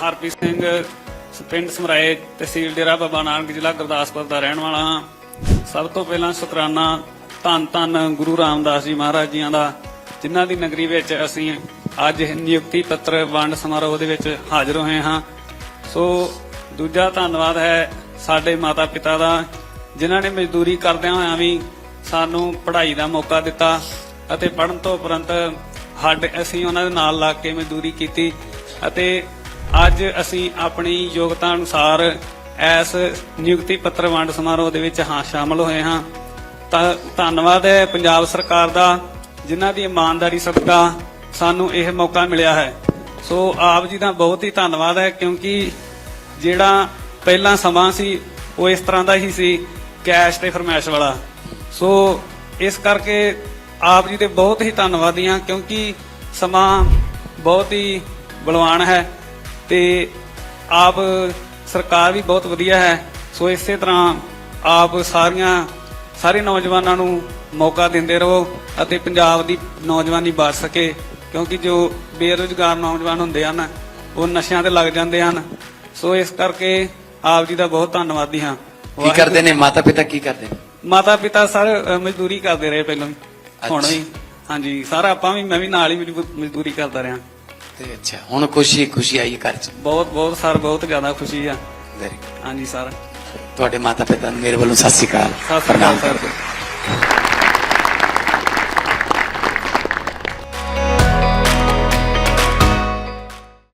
ਹਰਪ੍ਰੀਤ ਸਿੰਘ ਪਿੰਡ ਸਮਰਾਏ, ਤਹਿਸੀਲ ਡੇਰਾ ਬਾਬਾ ਨਾਨਕ ਜ਼ਿਲ੍ਹਾ ਗੁਰਦਾਸਪੁਰ ਦਾ ਰਹਿਣ ਵਾਲਾ ਹਾਂ। ਸਭ ਤੋਂ ਪਹਿਲਾਂ ਸ਼ੁਕਰਾਨਾ ਧੰਨ ਧੰਨ ਗੁਰੂ ਰਾਮਦਾਸ ਜੀ ਮਹਾਰਾਜ ਜੀਆਂ ਦਾ, ਜਿਨ੍ਹਾਂ ਦੀ ਨਗਰੀ ਵਿੱਚ ਅਸੀਂ ਅੱਜ ਨਿਯੁਕਤੀ ਪੱਤਰ ਵੰਡ ਸਮਾਰੋਹ ਦੇ ਵਿੱਚ ਹਾਜ਼ਰ ਹੋਏ ਹਾਂ। ਸੋ ਦੂਜਾ ਧੰਨਵਾਦ ਹੈ ਸਾਡੇ ਮਾਤਾ ਪਿਤਾ ਦਾ, ਜਿਨ੍ਹਾਂ ਨੇ ਮਜ਼ਦੂਰੀ ਕਰਦਿਆਂ ਹੋਇਆਂ ਵੀ ਸਾਨੂੰ ਪੜ੍ਹਾਈ ਦਾ ਮੌਕਾ ਦਿੱਤਾ ਅਤੇ ਪੜ੍ਹਨ ਤੋਂ ਉਪਰੰਤ ਹੱਡ ਅਸੀਂ ਉਹਨਾਂ ਦੇ ਨਾਲ ਲੱਗ ਕੇ ਮਜ਼ਦੂਰੀ ਕੀਤੀ ਅਤੇ ਅੱਜ ਅਸੀਂ ਆਪਣੀ ਯੋਗਤਾ ਅਨੁਸਾਰ ਇਸ ਨਿਯੁਕਤੀ ਪੱਤਰ ਵੰਡ ਸਮਾਰੋਹ ਦੇ ਵਿੱਚ ਹਾਂ ਸ਼ਾਮਲ ਹੋਏ ਹਾਂ। ਤਾਂ ਧੰਨਵਾਦ ਹੈ ਪੰਜਾਬ ਸਰਕਾਰ ਦਾ, ਜਿਨ੍ਹਾਂ ਦੀ ਇਮਾਨਦਾਰੀ ਸਦਕਾ ਸਾਨੂੰ ਇਹ ਮੌਕਾ ਮਿਲਿਆ ਹੈ। ਸੋ ਆਪ ਜੀ ਦਾ ਬਹੁਤ ਹੀ ਧੰਨਵਾਦ ਹੈ, ਕਿਉਂਕਿ ਜਿਹੜਾ ਪਹਿਲਾਂ ਸਮਾਂ ਸੀ, ਉਹ ਇਸ ਤਰ੍ਹਾਂ ਦਾ ਹੀ ਸੀ, ਕੈਸ਼ ਤੇ ਫਰਮੈਸ਼ ਵਾਲਾ। ਸੋ ਇਸ ਕਰਕੇ ਆਪ ਜੀ ਦੇ ਬਹੁਤ ਹੀ ਧੰਨਵਾਦੀ ਹਾਂ, ਕਿਉਂਕਿ ਸਮਾਂ ਬਹੁਤ ਹੀ ਬਲਵਾਨ ਹੈ। ਤੇ ਆਪ ਸਰਕਾਰ ਵੀ ਬਹੁਤ ਵਧੀਆ ਹੈ। ਸੋ ਇਸੇ ਤਰ੍ਹਾਂ ਆਪ ਸਾਰੀਆਂ ਸਾਰੇ ਨੌਜਵਾਨਾਂ ਨੂੰ ਮੌਕਾ ਦਿੰਦੇ ਰਹੋ ਅਤੇ ਪੰਜਾਬ ਦੀ ਨੌਜਵਾਨੀ ਬਚ ਸਕੇ ਕਿਉਂਕਿ ਜੋ ਬੇਰੁਜ਼ਗਾਰ ਨੌਜਵਾਨ ਹੁੰਦੇ ਹਨ ਉਹ ਨਸ਼ਿਆਂ ਤੇ ਲੱਗ ਜਾਂਦੇ ਹਨ। ਸੋ ਇਸ ਕਰਕੇ ਆਪ ਜੀ ਦਾ ਬਹੁਤ ਧੰਨਵਾਦੀ ਹਾਂ। ਕੀ ਕਰਦੇ ਨੇ? ਮਾਤਾ ਪਿਤਾ ਕੀ ਕਰਦੇ ਨੇ? ਮਾਤਾ ਪਿਤਾ ਸਰ ਮਜ਼ਦੂਰੀ ਕਰਦੇ ਰਹੇ ਪਹਿਲਾਂ ਹੁਣ। ਵੀ। ਹਾਂਜੀ ਸਾਰਾ ਆਪਾਂ ਵੀ ਮੈਂ ਵੀ ਨਾਲ ਹੀ ਮਜ਼ਦੂ- ਮਜ਼ਦੂਰੀ ਕਰਦਾ ਰਿਹਾ। ਤੇ ਅੱਛਾ ਹੁਣ ਖੁਸ਼ੀ ਖੁਸ਼ੀ ਆਈ ਘਰ ਚ? ਬਹੁਤ ਬਹੁਤ ਸਰ ਬਹੁਤ ਜ਼ਿਆਦਾ ਖੁਸ਼ੀ ਆ। ਵੈਰੀ ਹਾਂਜੀ ਸਰ। ਤੁਹਾਡੇ ਮਾਤਾ ਪਿਤਾ ਨੂੰ ਮੇਰੇ ਵੱਲੋਂ ਸਤਿ ਸ਼੍ਰੀ ਅਕਾਲ ਸਤਿ ਸ਼੍ਰੀ ਪ੍ਰਣਾਮ ਅਕਾਲ ਕਰਦੇ ਸਰ